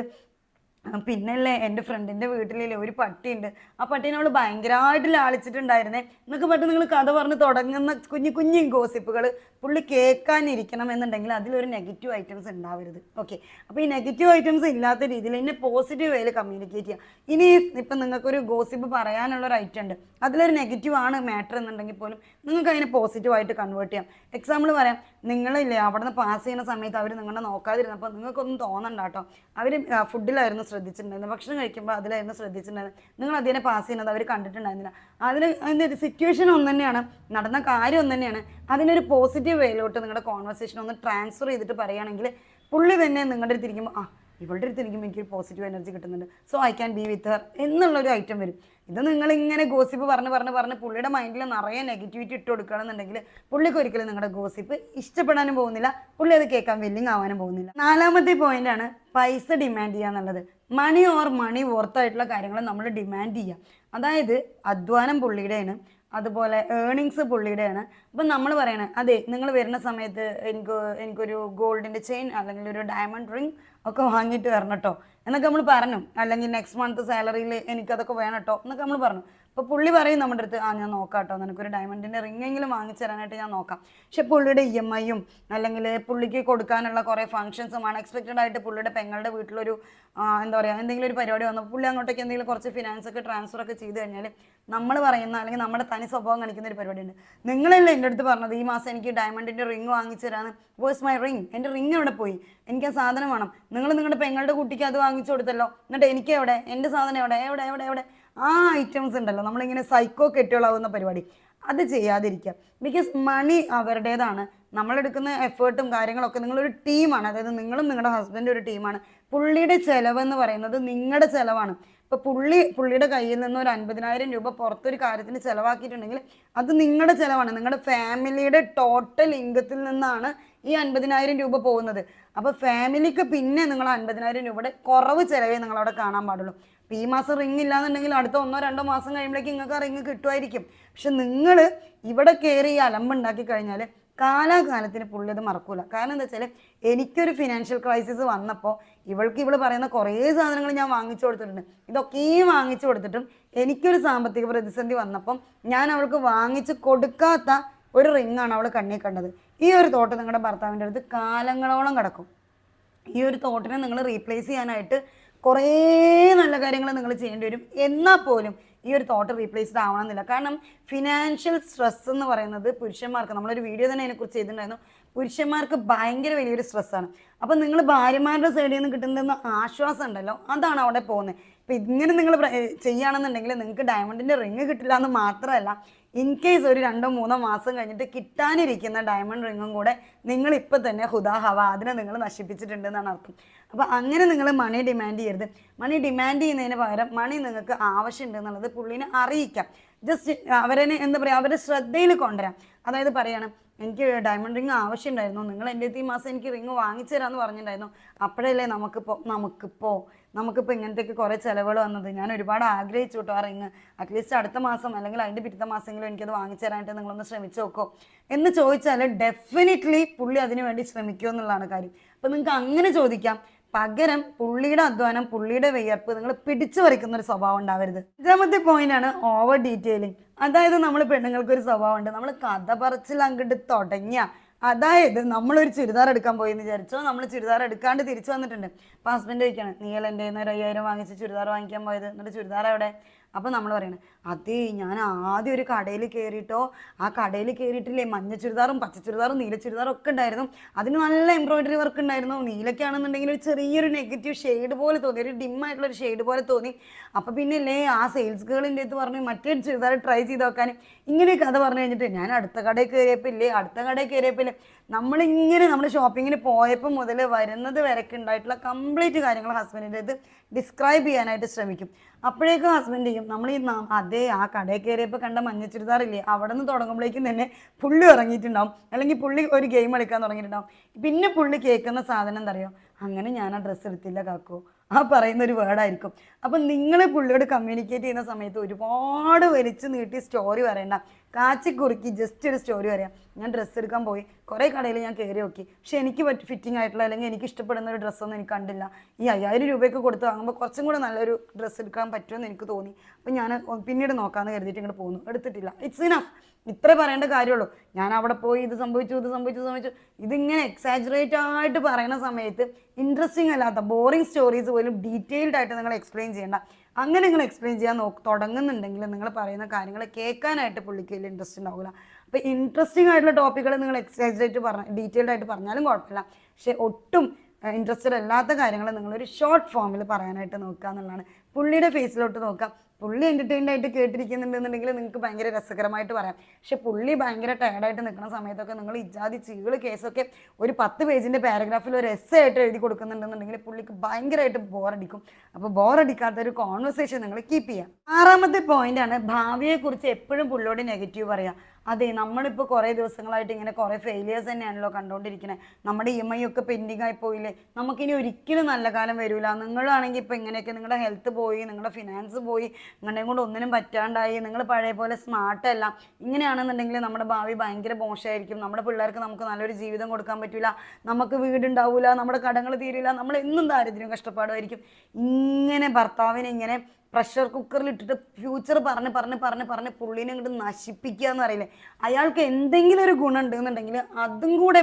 പിന്നല്ലേ എന്റെ ഫ്രണ്ടിന്റെ വീട്ടിലില്ലേ ഒരു പട്ടിയുണ്ട്. ആ പട്ടീനെ അവൾ ഭയങ്കരമായിട്ട് ലാളിച്ചിട്ടുണ്ടായിരുന്നേ. എന്നൊക്കെ പറഞ്ഞ് നിങ്ങൾ കഥ പറഞ്ഞ് തുടങ്ങുന്ന കുഞ്ഞു കുഞ്ഞു ഗോസിപ്പുകൾ പുള്ളി കേൾക്കാനിരിക്കണം എന്നുണ്ടെങ്കിൽ അതിലൊരു നെഗറ്റീവ് ഐറ്റംസ് ഉണ്ടാവരുത്. ഓക്കെ. അപ്പോൾ ഈ നെഗറ്റീവ് ഐറ്റംസ് ഇല്ലാത്ത രീതിയിൽ എന്നെ പോസിറ്റീവ് വേയിൽ കമ്മ്യൂണിക്കേറ്റ് ചെയ്യുക ഇനി ഇപ്പം നിങ്ങൾക്കൊരു ഗോസിപ്പ് പറയാനുള്ള ഒരു ഐറ്റം ഉണ്ട്. അതിലൊരു നെഗറ്റീവ് ആണ് മാറ്റർ എന്നുണ്ടെങ്കിൽ പോലും നിങ്ങൾക്ക് അതിനെ പോസിറ്റീവായിട്ട് കൺവേർട്ട് ചെയ്യാം. എക്സാമ്പിൾ പറയാം. നിങ്ങളില്ലേ അവിടുന്ന് പാസ് ചെയ്യുന്ന സമയത്ത് അവർ നിങ്ങളെ നോക്കാതിരുന്നപ്പോൾ നിങ്ങൾക്കൊന്നും തോന്നണ്ട കേട്ടോ. അവർ ഫുഡിലായിരുന്നു ശ്രദ്ധിച്ചിട്ടുണ്ടായിരുന്നത്. ഭക്ഷണം കഴിക്കുമ്പോൾ അതിലായിരുന്നു ശ്രദ്ധിച്ചിട്ടുണ്ടായിരുന്നത്. നിങ്ങൾ അതിനെ പാസ് ചെയ്യുന്നത് അവർ കണ്ടിട്ടുണ്ടായിരുന്നില്ല. അതിന് അതിന്റെ സിറ്റുവേഷൻ ഒന്ന് തന്നെയാണ്. നടന്ന കാര്യം ഒന്ന് തന്നെയാണ്. അതിനൊരു പോസിറ്റീവ് വേയിലോട്ട് നിങ്ങളുടെ കോൺവെർസേഷൻ ഒന്ന് ട്രാൻസ്ഫർ ചെയ്തിട്ട് പറയുകയാണെങ്കിൽ പുള്ളി തന്നെ നിങ്ങളുടെ അടുത്തിരിക്കുമ്പോൾ ആ ഇവളുടെ അടുത്ത് എനിക്ക് എനിക്ക് പോസിറ്റീവ് എനർജി കിട്ടുന്നുണ്ട്. So I can be with her എന്നുള്ളൊരു ഐറ്റം വരും. ഇത് നിങ്ങൾ ഇങ്ങനെ ഗോസിപ്പ് പറഞ്ഞ് പറഞ്ഞ് പറഞ്ഞ് പുള്ളിയുടെ മൈൻഡിൽ നിറയെ നെഗറ്റിവിറ്റി ഇട്ട് കൊടുക്കുകയാണെന്നുണ്ടെങ്കിൽ പുള്ളിക്ക് ഒരിക്കലും നിങ്ങളുടെ ഗോസിപ്പ് ഇഷ്ടപ്പെടാനും പോകുന്നില്ല. പുള്ളി അത് കേൾക്കാൻ വില്ലിങ് ആവാനും പോകുന്നില്ല. നാലാമത്തെ പോയിന്റ് ആണ് പൈസ ഡിമാൻഡ് ചെയ്യുക എന്നുള്ളത്. മണി ഓർ മണി വർത്തായിട്ടുള്ള കാര്യങ്ങൾ നമ്മൾ ഡിമാൻഡ് ചെയ്യുക. അതായത് അധ്വാനം പുള്ളിയുടെയാണ്. അതുപോലെ ഏണിങ്സ് പുള്ളിയുടെയാണ്. അപ്പം നമ്മൾ പറയണേ അതെ നിങ്ങൾ വരുന്ന സമയത്ത് എനിക്ക് എനിക്കൊരു ഗോൾഡിന്റെ ചെയിൻ അല്ലെങ്കിൽ ഒരു ഡയമണ്ട് റിങ് ഒക്കെ വാങ്ങിയിട്ട് വരണം കേട്ടോ എന്നൊക്കെ നമ്മൾ പറഞ്ഞു. അല്ലെങ്കിൽ നെക്സ്റ്റ് മന്ത് സാലറിയിൽ എനിക്കതൊക്കെ വേണം കേട്ടോ എന്നൊക്കെ നമ്മൾ പറഞ്ഞു. അപ്പോൾ പുള്ളി പറയും നമ്മുടെ അടുത്ത് ആ ഞാൻ നോക്കാം കേട്ടോ നിനക്കൊരു ഡയമണ്ടിന്റെ റിംഗ് എങ്കിലും വാങ്ങിച്ചു തരാനായിട്ട് ഞാൻ നോക്കാം. പക്ഷെ പുള്ളിയുടെ ഇ എം ഐയും അല്ലെങ്കിൽ പുള്ളിക്ക് കൊടുക്കാനുള്ള കുറേ ഫംഗ്ഷൻസും അൺഎക്സ്പെക്റ്റഡ് ആയിട്ട് പുള്ളിയുടെ പെങ്ങളുടെ വീട്ടിലൊരു എന്താ പറയുക എന്തെങ്കിലും ഒരു പരിപാടി വന്നപ്പോൾ പുള്ളി അങ്ങോട്ടേക്ക് എന്തെങ്കിലും കുറച്ച് ഫിനാൻസ് ഒക്കെ ട്രാൻസ്ഫർ ഒക്കെ ചെയ്ത് കഴിഞ്ഞാൽ നമ്മൾ പറയുന്ന അല്ലെങ്കിൽ നമ്മുടെ തനി സ്വഭാവം കാണിക്കുന്ന ഒരു പരിപാടിയുണ്ട്. നിങ്ങളല്ലേ എന്റെ അടുത്ത് പറഞ്ഞത് ഈ മാസം എനിക്ക് ഡയമണ്ടിന്റെ റിംഗ് വാങ്ങിച്ചു തരാന്ന്. വേഴ്സ് മൈ റിംഗ് എന്റെ റിംഗ് എവിടെ പോയി? എനിക്ക് ആ സാധനം വേണം. നിങ്ങൾ നിങ്ങളുടെ പെങ്ങളുടെ കുട്ടിക്ക് അത് വാങ്ങിച്ചു കൊടുത്തല്ലോ. എന്നിട്ട് എനിക്ക് എവിടെ? എന്റെ സാധനം എവിടെ? എവിടെ? എവിടെ? എവിടെ? ആ ഐറ്റംസ് ഉണ്ടല്ലോ. നമ്മളിങ്ങനെ സൈക്കോ കെട്ടുകളാവുന്ന പരിപാടി. അത് ചെയ്യാതിരിക്കുക. ബിക്കോസ് മണി അവരുടേതാണ്. നമ്മളെടുക്കുന്ന എഫേർട്ടും കാര്യങ്ങളൊക്കെ നിങ്ങളൊരു ടീമാണ് അതായത് നിങ്ങളും നിങ്ങളുടെ ഹസ്ബൻഡും ഒരു ടീമാണ് പുള്ളിയുടെ ചെലവെന്ന് പറയുന്നത് നിങ്ങളുടെ ചിലവാണ്. ഇപ്പോൾ പുള്ളി പുള്ളിയുടെ കയ്യിൽ നിന്ന് ഒരു അൻപതിനായിരം രൂപ പുറത്തൊരു കാര്യത്തിന് ചിലവാക്കിയിട്ടുണ്ടെങ്കിൽ അത് നിങ്ങളുടെ ചിലവാണ്. നിങ്ങളുടെ ഫാമിലിയുടെ ടോട്ടൽ ഇൻകത്തിൽ നിന്നാണ് ഈ അൻപതിനായിരം രൂപ പോകുന്നത്. അപ്പോൾ ഫാമിലിക്ക് പിന്നെ നിങ്ങൾ അൻപതിനായിരം രൂപയുടെ കുറവ് ചിലവേ നിങ്ങളവിടെ കാണാൻ പാടുള്ളൂ. ഈ മാസം റിങ് ഇല്ലാന്നുണ്ടെങ്കിൽ അടുത്ത ഒന്നോ രണ്ടോ മാസം കഴിയുമ്പോഴേക്കും നിങ്ങൾക്ക് ആ റിങ് കിട്ടുമായിരിക്കും. പക്ഷെ നിങ്ങൾ ഇവിടെ കയറി ഈ അലമ്പുണ്ടാക്കി കഴിഞ്ഞാൽ കാലാകാലത്തിന് പുള്ളി അത് മറക്കൂല. കാരണം എന്താ വെച്ചാൽ എനിക്കൊരു ഫിനാൻഷ്യൽ ക്രൈസിസ് വന്നപ്പോൾ ഇവൾക്ക് ഇവൾ പറയുന്ന കുറേ സാധനങ്ങൾ ഞാൻ വാങ്ങിച്ചു കൊടുത്തിട്ടുണ്ട്. ഇതൊക്കെയും വാങ്ങിച്ചു കൊടുത്തിട്ടും എനിക്കൊരു സാമ്പത്തിക പ്രതിസന്ധി വന്നപ്പം ഞാൻ അവൾക്ക് വാങ്ങിച്ചു കൊടുക്കാത്ത ഒരു റിങ്ങാണ് അവൾ കണ്ണി കണ്ടത്. ഈ ഒരു തോട്ട് നിങ്ങളുടെ ഭർത്താവിന്റെ അടുത്ത് കാലങ്ങളോളം കിടക്കും. ഈ ഒരു തോട്ടിനെ നിങ്ങൾ റീപ്ലേസ് ചെയ്യാനായിട്ട് കുറേ നല്ല കാര്യങ്ങൾ നിങ്ങൾ ചെയ്യേണ്ടി വരും. എന്നാൽ പോലും ഈ ഒരു തോട്ട് റീപ്ലേസ്ഡ് ആവണമെന്നില്ല. കാരണം ഫിനാൻഷ്യൽ സ്ട്രെസ് എന്ന് പറയുന്നത് പുരുഷന്മാർക്ക് നമ്മളൊരു വീഡിയോ തന്നെ അതിനെക്കുറിച്ച് ചെയ്തിട്ടുണ്ടായിരുന്നു. പുരുഷന്മാർക്ക് ഭയങ്കര വലിയൊരു സ്ട്രെസ്സാണ് അപ്പം നിങ്ങൾ ഭാര്യമാരുടെ സൈഡിൽ നിന്ന് കിട്ടുന്ന ആശ്വാസം ഉണ്ടല്ലോ? അതാണ് അവിടെ പോകുന്നത്. ഇപ്പം ഇങ്ങനെ നിങ്ങൾ ചെയ്യുകയാണെന്നുണ്ടെങ്കിൽ നിങ്ങൾക്ക് ഡയമണ്ടിന്റെ റിങ് കിട്ടില്ല എന്ന് മാത്രമല്ല ഇൻ കേസ് ഒരു രണ്ടോ മൂന്നോ മാസം കഴിഞ്ഞിട്ട് കിട്ടാനിരിക്കുന്ന ഡയമണ്ട് റിങ്ങും കൂടെ നിങ്ങൾ ഇപ്പം തന്നെ ഹുദാ ഹവ അതിനെ നിങ്ങൾ നശിപ്പിച്ചിട്ടുണ്ട് എന്നാണ് അർത്ഥം. അപ്പോൾ അങ്ങനെ നിങ്ങൾ മണി ഡിമാൻഡ് ചെയ്യരുത്. മണി ഡിമാൻഡ് ചെയ്യുന്നതിന് പകരം മണി നിങ്ങൾക്ക് ആവശ്യമുണ്ട് എന്നുള്ളത് പുള്ളിനെ അറിയിക്കാം. ജസ്റ്റ് അവരെ എന്താ പറയുക അവരുടെ ശ്രദ്ധയിൽ കൊണ്ടുവരാം. അതായത് പറയണം എനിക്ക് ഡയമണ്ട് റിങ് ആവശ്യമുണ്ടായിരുന്നു. നിങ്ങൾ എന്റെ ഈ മാസം എനിക്ക് റിങ് വാങ്ങിച്ചു തരാമെന്ന് പറഞ്ഞിട്ടുണ്ടായിരുന്നു. അപ്പോഴല്ലേ നമുക്കിപ്പോൾ നമുക്കിപ്പോൾ നമുക്കിപ്പോൾ ഇങ്ങനത്തെയൊക്കെ കുറേ ചിലവുകൾ വന്നത്. ഞാൻ ഒരുപാട് ആഗ്രഹിച്ചു കേട്ടോ ആ റിങ് അറ്റ്ലീസ്റ്റ് അടുത്ത മാസം അല്ലെങ്കിൽ അതിന്റെ പിറ്റത്തെ മാസമെങ്കിലും എനിക്കത് വാങ്ങിച്ചു തരാനായിട്ട് നിങ്ങളൊന്ന് ശ്രമിച്ചു നോക്കോ. എന്ന് ചോദിച്ചാൽ ഡെഫിനറ്റ്ലി പുള്ളി അതിനു വേണ്ടി ശ്രമിക്കുമോ എന്നുള്ളതാണ് കാര്യം. അപ്പോൾ നിങ്ങൾക്ക് അങ്ങനെ ചോദിക്കാം. പകരം പുള്ളിയുടെ അധ്വാനം പുള്ളിയുടെ വിയർപ്പ് നിങ്ങൾ പിടിച്ചു വരയ്ക്കുന്ന ഒരു സ്വഭാവം ഉണ്ടാവരുത്. അഞ്ചാമത്തെ പോയിന്റ് ആണ് ഓവർ ഡീറ്റെയിലിംഗ് അതായത് നമ്മൾ പെണ്ണുങ്ങൾക്ക് ഒരു സ്വഭാവം ഉണ്ട്. നമ്മൾ കഥ പറച്ചിൽ അങ്ങോട്ട് തുടങ്ങിയ അതായത് നമ്മളൊരു ചുരിദാർ എടുക്കാൻ പോയി എന്ന് വിചാരിച്ചോ നമ്മൾ ചുരിദാർ എടുക്കാണ്ട് തിരിച്ചു വന്നിട്ടുണ്ട്. അപ്പോൾ ഹസ്ബൻഡ് ചോദിക്കണം നീ എന്റെ കയ്യിൽ നിന്ന് ഒരു അയ്യായിരം വാങ്ങിച്ച് ചുരിദാർ വാങ്ങിക്കാൻ പോയത്? എന്നിട്ട് ചുരിദാർ എവിടെ? അപ്പോൾ നമ്മൾ പറയണേ അതേ ഞാൻ ആദ്യം ഒരു കടയിൽ കയറിയിട്ടോ ആ കടയിൽ കയറിയിട്ടില്ലേ മഞ്ഞ ചുരിദാറും പച്ച ചുരിദാറും നീല ചുരിദാറും ഒക്കെ ഉണ്ടായിരുന്നു. അതിന് നല്ല എംബ്രോയിഡറി വർക്ക് ഉണ്ടായിരുന്നു. നീലക്കാണെന്നുണ്ടെങ്കിൽ ഒരു ചെറിയൊരു നെഗറ്റീവ് ഷെയ്ഡ് പോലെ തോന്നി ഒരു ഡിം ആയിട്ടുള്ള ഒരു ഷെയ്ഡ് പോലെ തോന്നി. അപ്പോൾ പിന്നെ അല്ലേ ആ സെയിൽസ് ഗേളിന്റെ അടുത്ത് പറഞ്ഞു മറ്റേ ചുരിദാർ ട്രൈ ചെയ്ത് നോക്കാൻ. ഇങ്ങനെ കഥ പറഞ്ഞു കഴിഞ്ഞിട്ട് ഞാൻ അടുത്ത കടയിൽ കയറിയപ്പോൾ ഇല്ലേ അടുത്ത കടയിൽ കയറിയപ്പോൾ ഇല്ലേ. നമ്മളിങ്ങനെ നമ്മൾ ഷോപ്പിങ്ങിന് പോയപ്പോൾ മുതൽ വരുന്നത് വരയ്ക്ക് ഉണ്ടായിട്ടുള്ള കംപ്ലീറ്റ് കാര്യങ്ങൾ ഹസ്ബൻഡിന്റെ അടുത്ത് ഡിസ്ക്രൈബ് ചെയ്യാനായിട്ട് ശ്രമിക്കും. അപ്പോഴേക്കും ഹസ്ബൻഡ് ചെയ്യും നമ്മൾ ഈ അതേ ആ കടയിൽ കയറിയപ്പോൾ കണ്ട മഞ്ഞ ചുരിദാറില്ലേ അവിടെ നിന്ന് തുടങ്ങുമ്പോഴേക്കും തന്നെ പുള്ളി ഇറങ്ങിയിട്ടുണ്ടാവും അല്ലെങ്കിൽ പുള്ളി ഒരു ഗെയിം കളിക്കാൻ തുടങ്ങിയിട്ടുണ്ടാവും. പിന്നെ പുള്ളി കേൾക്കുന്ന സാധനം എന്താ അറിയോ? അങ്ങനെ ഞാൻ ആ ഡ്രസ്സ് എടുത്തില്ല കാക്കോ. ആ പറയുന്ന ഒരു വേർഡായിരിക്കും. അപ്പം നിങ്ങൾ പുള്ളിയോട് കമ്മ്യൂണിക്കേറ്റ് ചെയ്യുന്ന സമയത്ത് ഒരുപാട് വലിച്ചു നീട്ടി സ്റ്റോറി പറയണ്ട. കാച്ചി കുറുക്കി ജസ്റ്റ് ഒരു സ്റ്റോറി പറയാം. ഞാൻ ഡ്രസ്സ് എടുക്കാൻ പോയി. കുറേ കടയിൽ ഞാൻ കയറി നോക്കി. പക്ഷേ എനിക്ക് പറ്റി ഫിറ്റിംഗ് ആയിട്ടുള്ള അല്ലെങ്കിൽ എനിക്ക് ഇഷ്ടപ്പെടുന്ന ഒരു ഡ്രസ്സൊന്നും എനിക്ക് കണ്ടില്ല. ഈ അയ്യായിരം രൂപയൊക്കെ കൊടുത്ത് വാങ്ങുമ്പോൾ കുറച്ചും കൂടെ നല്ലൊരു ഡ്രസ്സ് എടുക്കാൻ പറ്റുമെന്ന് എനിക്ക് തോന്നി. അപ്പം ഞാൻ പിന്നീട് നോക്കാമെന്ന് കരുതിയിട്ട് ഇങ്ങോട്ട് പോകുന്നു എടുത്തിട്ടില്ല. ഇറ്റ്സ് ഇനഫ് ഇത്ര പറയേണ്ട കാര്യമുള്ളൂ. ഞാൻ അവിടെ പോയി ഇത് സംഭവിച്ചു ഇത് സംഭവിച്ചു സംഭവിച്ചു. ഇതിങ്ങനെ എക്സാജറേറ്റ് ആയിട്ട് പറയുന്ന സമയത്ത് ഇൻട്രസ്റ്റിംഗ് അല്ലാത്ത ബോറിംഗ് സ്റ്റോറീസ് പോലും ഡീറ്റെയിൽഡ് ആയിട്ട് നിങ്ങൾ എക്സ്പ്ലെയിൻ ചെയ്യേണ്ട. അങ്ങനെ നിങ്ങൾ എക്സ്പ്ലെയിൻ ചെയ്യാൻ നോക്ക് തുടങ്ങുന്നുണ്ടെങ്കിൽ നിങ്ങൾ പറയുന്ന കാര്യങ്ങൾ കേൾക്കാനായിട്ട് പുള്ളിക്ക് വലിയ ഇൻട്രസ്റ്റ് ഉണ്ടാവില്ല. അപ്പോൾ ഇൻട്രസ്റ്റിംഗ് ആയിട്ടുള്ള ടോപ്പിക്കുകൾ നിങ്ങൾ എക്സാജറേറ്റ് പറഞ്ഞ ഡീറ്റെയിൽഡ് ആയിട്ട് പറഞ്ഞാലും കുഴപ്പമില്ല. പക്ഷേ ഒട്ടും ഇൻട്രസ്റ്റഡ് അല്ലാത്ത കാര്യങ്ങൾ നിങ്ങളൊരു ഷോർട്ട് ഫോമിൽ പറയാനായിട്ട് നോക്കുക എന്നുള്ളതാണ്. പുള്ളിയുടെ ഫേസിലോട്ട് നോക്കാം പുള്ളി എന്റർടൈൻഡ് ആയിട്ട് കേട്ടിരിക്കുന്നുണ്ടെന്നുണ്ടെങ്കിൽ നിങ്ങൾക്ക് ഭയങ്കര രസകരമായിട്ട് പറയാം. പക്ഷെ പുള്ളി ഭയങ്കര ടയർഡായിട്ട് നിൽക്കുന്ന സമയത്തൊക്കെ നിങ്ങൾ ഇജാതി ചീകൾ കേസൊക്കെ ഒരു പത്ത് പേജിന്റെ പാരഗ്രാഫിൽ ഒരു എസ് ആയിട്ട് എഴുതി കൊടുക്കുന്നുണ്ടെന്നുണ്ടെങ്കിൽ പുള്ളിക്ക് ഭയങ്കരമായിട്ട് ബോറടിക്കും അപ്പോൾ ബോറടിക്കാത്ത ഒരു കോൺവെർസേഷൻ നിങ്ങൾ കീപ്പ് ചെയ്യാം. ആറാമത്തെ പോയിന്റ് ആണ് ഭാവിയെക്കുറിച്ച് എപ്പോഴും പുള്ളിയോട് നെഗറ്റീവ് പറയാം. അതെ നമ്മളിപ്പോൾ കുറേ ദിവസങ്ങളായിട്ട് ഇങ്ങനെ കുറേ ഫെയിലിയേഴ്സ് തന്നെയാണല്ലോ കണ്ടുകൊണ്ടിരിക്കുന്നത് നമ്മുടെ ഇ എം ഐ ഒക്കെ പെൻഡിങ് ആയി പോയില്ലേ? നമുക്കിനി ഒരിക്കലും നല്ല കാലം വരില്ല നിങ്ങളാണെങ്കിൽ ഇപ്പോൾ ഇങ്ങനെയൊക്കെ നിങ്ങളുടെ ഹെൽത്ത് പോയി നിങ്ങളുടെ ഫിനാൻസ് പോയി നിങ്ങളെയും കൊണ്ട് ഒന്നിനും പറ്റാണ്ടായി. നിങ്ങൾ പഴയ പോലെ സ്മാർട്ട് അല്ല. ഇങ്ങനെയാണെന്നുണ്ടെങ്കിൽ നമ്മുടെ ഭാവി ഭയങ്കര മോശമായിരിക്കും. നമ്മുടെ പിള്ളേർക്ക് നമുക്ക് നല്ലൊരു ജീവിതം കൊടുക്കാൻ പറ്റില്ല നമുക്ക് വീടുണ്ടാവില്ല നമ്മുടെ കടങ്ങൾ തീരില്ല നമ്മൾ എന്നും ദാരിദ്ര്യം കഷ്ടപ്പാടുമായിരിക്കും. ഇങ്ങനെ ഭർത്താവിനെ ഇങ്ങനെ പ്രഷർ കുക്കറിൽ ഇട്ടിട്ട് ഫ്യൂച്ചർ പറഞ്ഞ് പറഞ്ഞ് പറഞ്ഞ് പറഞ്ഞ് പുള്ളീനെ ഇങ്ങോട്ട് നശിപ്പിക്കുക എന്ന് പറയില്ലേ? അയാൾക്ക് എന്തെങ്കിലും ഒരു ഗുണം ഉണ്ടെന്നുണ്ടെങ്കിൽ അതും കൂടെ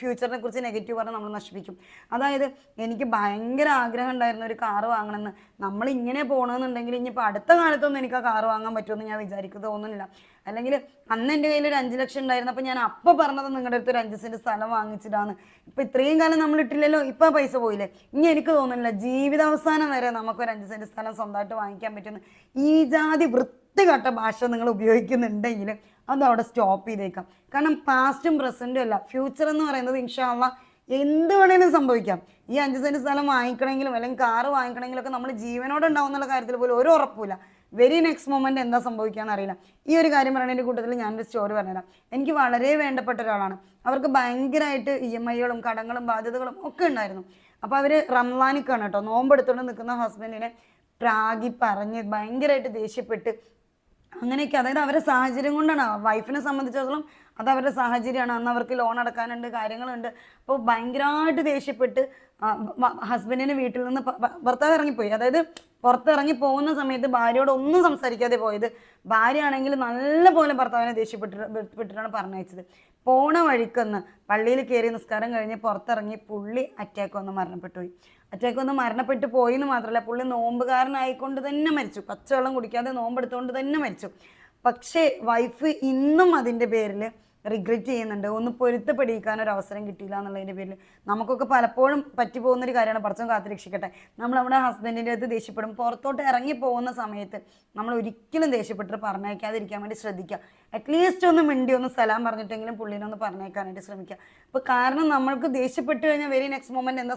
ഫ്യൂച്ചറിനെ കുറിച്ച് നെഗറ്റീവ് പറഞ്ഞ് നമ്മൾ നശിപ്പിക്കും. അതായത് എനിക്ക് ഭയങ്കര ആഗ്രഹം ഉണ്ടായിരുന്ന ഒരു കാറ് വാങ്ങണമെന്ന്. നമ്മൾ ഇങ്ങനെ പോകണമെന്നുണ്ടെങ്കിൽ ഇനിയിപ്പോൾ അടുത്ത കാലത്തൊന്നും എനിക്ക് ആ കാറ് വാങ്ങാൻ പറ്റുമെന്ന് ഞാൻ വിചാരിക്കുന്നത് തോന്നുന്നില്ല. അല്ലെങ്കിൽ അന്ന് എന്റെ കയ്യിൽ ഒരു അഞ്ച് ലക്ഷം ഉണ്ടായിരുന്നു. ഉണ്ടായിരുന്നപ്പോൾ ഞാൻ അപ്പോൾ പറഞ്ഞത് നിങ്ങളുടെ അടുത്ത് ഒരു അഞ്ച് സെന്റ് സ്ഥലം വാങ്ങിച്ചിട്ടാണ് ഇപ്പം ഇത്രയും കാലം നമ്മൾ ഇട്ടില്ലല്ലോ ഇപ്പം പൈസ പോയില്ലേ? ഇനി എനിക്ക് തോന്നുന്നില്ല ജീവിതാവസാനം വരെ നമുക്കൊരു അഞ്ച് സെന്റ് സ്ഥലം സ്വന്തമായിട്ട് വാങ്ങിക്കാൻ പറ്റുന്ന ഈ ജാതി വൃത്തികെട്ട ഭാഷ നിങ്ങൾ ഉപയോഗിക്കുന്നുണ്ടെങ്കിൽ അത് അവിടെ സ്റ്റോപ്പ് ചെയ്തേക്കാം. കാരണം പാസ്റ്റും പ്രസന്റും അല്ല. ഫ്യൂച്ചർ എന്ന് പറയുന്നത് ഇൻഷാള്ള എന്ത് വേണേലും സംഭവിക്കാം. ഈ അഞ്ച് സെന്റ് സ്ഥലം വാങ്ങിക്കണമെങ്കിലും അല്ലെങ്കിൽ കാറ് വാങ്ങിക്കണമെങ്കിലും ഒക്കെ നമ്മൾ ജീവനോടെ ഉണ്ടാവും എന്നുള്ള കാര്യത്തിൽ പോലും ഒരു ഉറപ്പില്ല വെരി നെക്സ്റ്റ് മൊമെന്റ് എന്താ സംഭവിക്കാന്ന് അറിയില്ല. ഈ ഒരു കാര്യം പറയുന്നതിന്റെ കൂട്ടത്തിൽ ഞാനൊരു സ്റ്റോറി പറഞ്ഞുതരാം. എനിക്ക് വളരെ വേണ്ടപ്പെട്ട ഒരാളാണ്. അവർക്ക് ഭയങ്കരമായിട്ട് ഇ എം ഐകളും കടങ്ങളും ബാധ്യതകളും ഒക്കെ ഉണ്ടായിരുന്നു. അപ്പോൾ അവർ റംലാനിക്കാണ് കേട്ടോ. നോമ്പെടുത്തുകൊണ്ട് നിൽക്കുന്ന ഹസ്ബൻഡിനെ പ്രാഗി പറഞ്ഞ് ഭയങ്കരമായിട്ട് ദേഷ്യപ്പെട്ട് അങ്ങനെയൊക്കെ അതായത് അവരുടെ സാഹചര്യം കൊണ്ടാണ്. വൈഫിനെ സംബന്ധിച്ചിടത്തോളം അത് അവരുടെ സാഹചര്യമാണ്. അന്ന് അവർക്ക് ലോൺ അടക്കാനുണ്ട് കാര്യങ്ങളുണ്ട്. അപ്പോൾ ഭയങ്കരമായിട്ട് ദേഷ്യപ്പെട്ട് ഹസ്ബൻഡിന് വീട്ടിൽ നിന്ന് ഭർത്താവ് ഇറങ്ങിപ്പോയി. അതായത് പുറത്തിറങ്ങി പോകുന്ന സമയത്ത് ഭാര്യയോട് ഒന്നും സംസാരിക്കാതെ പോയത് ഭാര്യയാണെങ്കിൽ നല്ല പോലെ ഭർത്താവിനെ ദേഷ്യപ്പെട്ടിട്ട് പെട്ടിട്ടാണ് പറഞ്ഞയച്ചത്. പോണ വഴിക്കൊന്ന് പള്ളിയിൽ കയറി നിസ്കാരം കഴിഞ്ഞ് പുറത്തിറങ്ങി പുള്ളി അറ്റാക്ക് വന്ന് മരണപ്പെട്ടു പോയി അറ്റാക്ക് വന്ന് മരണപ്പെട്ടു പോയി എന്ന് മാത്രമല്ല പുള്ളി നോമ്പുകാരനായിക്കൊണ്ട് തന്നെ മരിച്ചു. പച്ചവെള്ളം കുടിക്കാതെ നോമ്പെടുത്തുകൊണ്ട് തന്നെ മരിച്ചു. പക്ഷേ വൈഫ് ഇന്നും അതിന്റെ പേരിൽ റിഗ്രറ്റ് ചെയ്യുന്നുണ്ട്. ഒന്ന് പൊരുത്തപ്പെടിയിക്കാൻ ഒരു അവസരം കിട്ടിയില്ല എന്നുള്ളതിന്റെ പേരിൽ നമുക്കൊക്കെ പലപ്പോഴും പറ്റി പോകുന്നൊരു കാര്യമാണ്. പടച്ചം കാത്തു രക്ഷിക്കട്ടെ. നമ്മൾ നമ്മുടെ ഹസ്ബൻഡിന്റെ അടുത്ത് ദേഷ്യപ്പെടും. പുറത്തോട്ട് ഇറങ്ങി പോകുന്ന സമയത്ത് നമ്മൾ ഒരിക്കലും ദേഷ്യപ്പെട്ടിട്ട് പറഞ്ഞേക്കാതിരിക്കാൻ വേണ്ടി ശ്രദ്ധിക്കുക. അറ്റ്ലീസ്റ്റ് ഒന്ന് മിണ്ടി ഒന്ന് സലാം പറഞ്ഞിട്ടെങ്കിലും പുള്ളിനൊന്ന് പറഞ്ഞേക്കാനായിട്ട് ശ്രമിക്കുക. അപ്പോൾ കാരണം നമ്മൾക്ക് ദേഷ്യപ്പെട്ട് കഴിഞ്ഞാൽ വെരി നെക്സ്റ്റ് മൊമെന്റ് എന്താ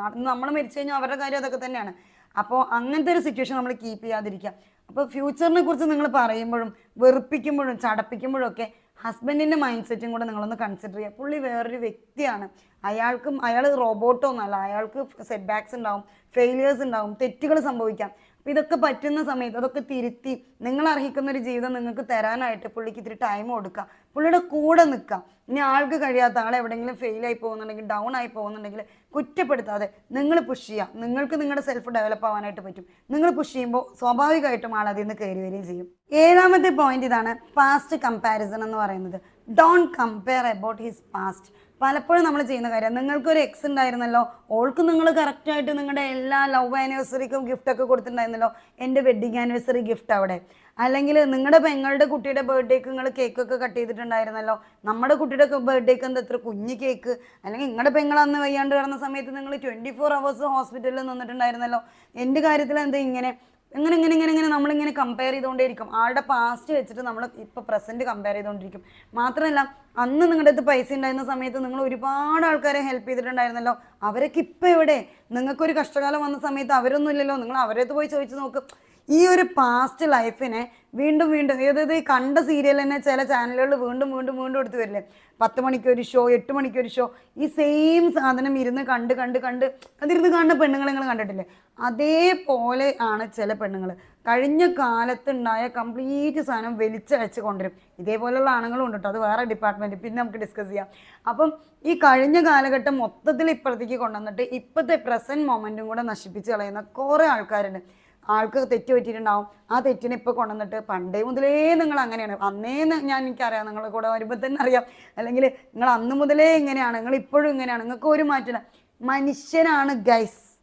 നാട്ടിൽ നമ്മൾ മരിച്ചു കഴിഞ്ഞാൽ അവരുടെ കാര്യം അതൊക്കെ തന്നെയാണ്. അപ്പോൾ അങ്ങനത്തെ ഒരു സിറ്റുവേഷൻ നമ്മൾ കീപ്പ് ചെയ്യാതിരിക്കുക. അപ്പോൾ ഫ്യൂച്ചറിനെ കുറിച്ച് നിങ്ങൾ പറയുമ്പോഴും വെറുപ്പിക്കുമ്പോഴും ചടപ്പിക്കുമ്പോഴും ഒക്കെ ഹസ്ബൻഡിന്റെ മൈൻഡ് സെറ്റും കൂടെ നിങ്ങളൊന്ന് കൺസിഡർ ചെയ്യുക. പുള്ളി വേറൊരു വ്യക്തിയാണ്. അയാൾക്കും അയാൾ റോബോട്ടോ ഒന്നല്ല. അയാൾക്ക് സെറ്റ് ബാക്സ് ഉണ്ടാവും ഫെയിലിയേഴ്സ് ഉണ്ടാവും തെറ്റുകൾ സംഭവിക്കാം. അപ്പം ഇതൊക്കെ പറ്റുന്ന സമയത്ത് അതൊക്കെ തിരുത്തി നിങ്ങൾ അർഹിക്കുന്ന ഒരു ജീവിതം നിങ്ങൾക്ക് തരാനായിട്ട് പുള്ളിക്ക് ഇത്തിരി ടൈം കൊടുക്കുക. പുള്ളിയുടെ കൂടെ നിൽക്കുക. ഇനി ആൾക്ക് കഴിയാത്ത ആൾ എവിടെയെങ്കിലും ഫെയിൽ ആയി പോകുന്നുണ്ടെങ്കിൽ ഡൗൺ ആയി പോകുന്നുണ്ടെങ്കിൽ കുറ്റപ്പെടുത്താതെ നിങ്ങൾ പുഷ് ചെയ്യുക നിങ്ങൾക്ക് നിങ്ങളുടെ സെൽഫ് ഡെവലപ്പ് ആവാനായിട്ട് പറ്റും. നിങ്ങൾ പുഷ് ചെയ്യുമ്പോൾ സ്വാഭാവികമായിട്ടും ആൾ അതിൽ നിന്ന് കയറി വരികയും ചെയ്യും. ഏഴാമത്തെ പോയിന്റ് ഇതാണ് പാസ്റ്റ് കമ്പാരിസൺ എന്ന് പറയുന്നത്. Don't compare about his past പലപ്പോഴും നമ്മൾ ചെയ്യുന്ന കാര്യം നിങ്ങൾക്കൊരു എക്സ് ഉണ്ടായിരുന്നല്ലോ ഓൾക്ക് നിങ്ങൾ കറക്റ്റായിട്ട് നിങ്ങളുടെ എല്ലാ ലവ് ആനിവേഴ്സറിക്കും ഗിഫ്റ്റ് ഒക്കെ കൊടുത്തിട്ടുണ്ടായിരുന്നല്ലോ എന്റെ വെഡിങ് ആനിവേഴ്സറി ഗിഫ്റ്റ് അവിടെ. അല്ലെങ്കിൽ നിങ്ങളുടെ പെങ്ങളുടെ കുട്ടിയുടെ ബർത്ത്ഡേക്ക് നിങ്ങൾ കേക്കൊക്കെ കട്ട് ചെയ്തിട്ടുണ്ടായിരുന്നല്ലോ? നമ്മുടെ കുട്ടിയുടെ ബർത്ത്ഡേക്ക് എന്താ എത്ര കുഞ്ഞ് കേക്ക് അല്ലെങ്കിൽ നിങ്ങളുടെ പെങ്ങൾ അന്ന് വയ്യാണ്ട് കിടന്ന സമയത്ത് നിങ്ങൾ ട്വന്റി ഫോർ അവേഴ്സ് ഹോസ്പിറ്റലിൽ നിന്നിട്ടുണ്ടായിരുന്നല്ലോ? എന്റെ കാര്യത്തിൽ എന്താ ഇങ്ങനെ? ഇങ്ങനെ ഇങ്ങനെ ഇങ്ങനെ ഇങ്ങനെ നമ്മളിങ്ങനെ കമ്പയർ ചെയ്തുകൊണ്ടേയിരിക്കും ആളുടെ പാസ്റ്റ് വെച്ചിട്ട് നമ്മൾ ഇപ്പോൾ പ്രസന്റ് കമ്പയർ ചെയ്തുകൊണ്ടിരിക്കും മാത്രമല്ല അന്ന് നിങ്ങളുടെ അടുത്ത് പൈസ ഉണ്ടായിരുന്ന സമയത്ത് നിങ്ങൾ ഒരുപാട് ആൾക്കാരെ ഹെൽപ്പ് ചെയ്തിട്ടുണ്ടായിരുന്നല്ലോ? അവരൊക്കെ ഇപ്പം എവിടെ? നിങ്ങൾക്കൊരു കഷ്ടകാലം വന്ന സമയത്ത് അവരൊന്നും ഇല്ലല്ലോ? നിങ്ങൾ അവരടുത്ത് പോയി ചോദിച്ചു നോക്ക്. ഈ ഒരു പാസ്റ്റ് ലൈഫിനെ വീണ്ടും വീണ്ടും അതായത് ഈ കണ്ട സീരിയൽ തന്നെ ചില ചാനലുകളിൽ വീണ്ടും വീണ്ടും വീണ്ടും എടുത്ത് വരില്ലേ? പത്ത് മണിക്ക് ഒരു ഷോ എട്ട് മണിക്ക് ഒരു ഷോ ഈ സെയിം സാധനം ഇരുന്ന് കണ്ട് കണ്ട് കണ്ട് അതിരുന്ന് കാണുന്ന പെണ്ണുങ്ങളെ നിങ്ങൾ കണ്ടിട്ടില്ലേ? അതേപോലെ ആണ് ചില പെണ്ണുങ്ങൾ. കഴിഞ്ഞ കാലത്തുണ്ടായ കംപ്ലീറ്റ് സാധനം വലിച്ചഴച്ച് കൊണ്ടുവരും. ഇതേപോലെയുള്ള ആണുങ്ങളും ഉണ്ട് കേട്ടോ അത് വേറെ ഡിപ്പാർട്ട്മെന്റ് പിന്നെ നമുക്ക് ഡിസ്കസ് ചെയ്യാം. അപ്പം ഈ കഴിഞ്ഞ കാലഘട്ടം മൊത്തത്തിൽ ഇപ്പുറത്തേക്ക് കൊണ്ടുവന്നിട്ട് ഇപ്പോഴത്തെ പ്രസന്റ് മൊമെന്റും കൂടെ നശിപ്പിച്ച് കളയുന്ന കുറേ ആൾക്കാരുണ്ട്. ആൾക്ക് തെറ്റ് പറ്റിയിട്ടുണ്ടാവും. ആ തെറ്റിനെ ഇപ്പോൾ കൊണ്ടുവന്നിട്ട് പണ്ടേ മുതലേ നിങ്ങൾ അങ്ങനെയാണ്. അന്നേ ഞാൻ എനിക്കറിയാം നിങ്ങളെ കൂടെ വരുമ്പോൾ തന്നെ അറിയാം. അല്ലെങ്കിൽ നിങ്ങൾ അന്ന് മുതലേ ഇങ്ങനെയാണ്. നിങ്ങൾ ഇപ്പോഴും ഇങ്ങനെയാണ്. നിങ്ങൾക്ക് ഒരു മാറ്റമില്ല. മനുഷ്യനാണ് ഗൈസ്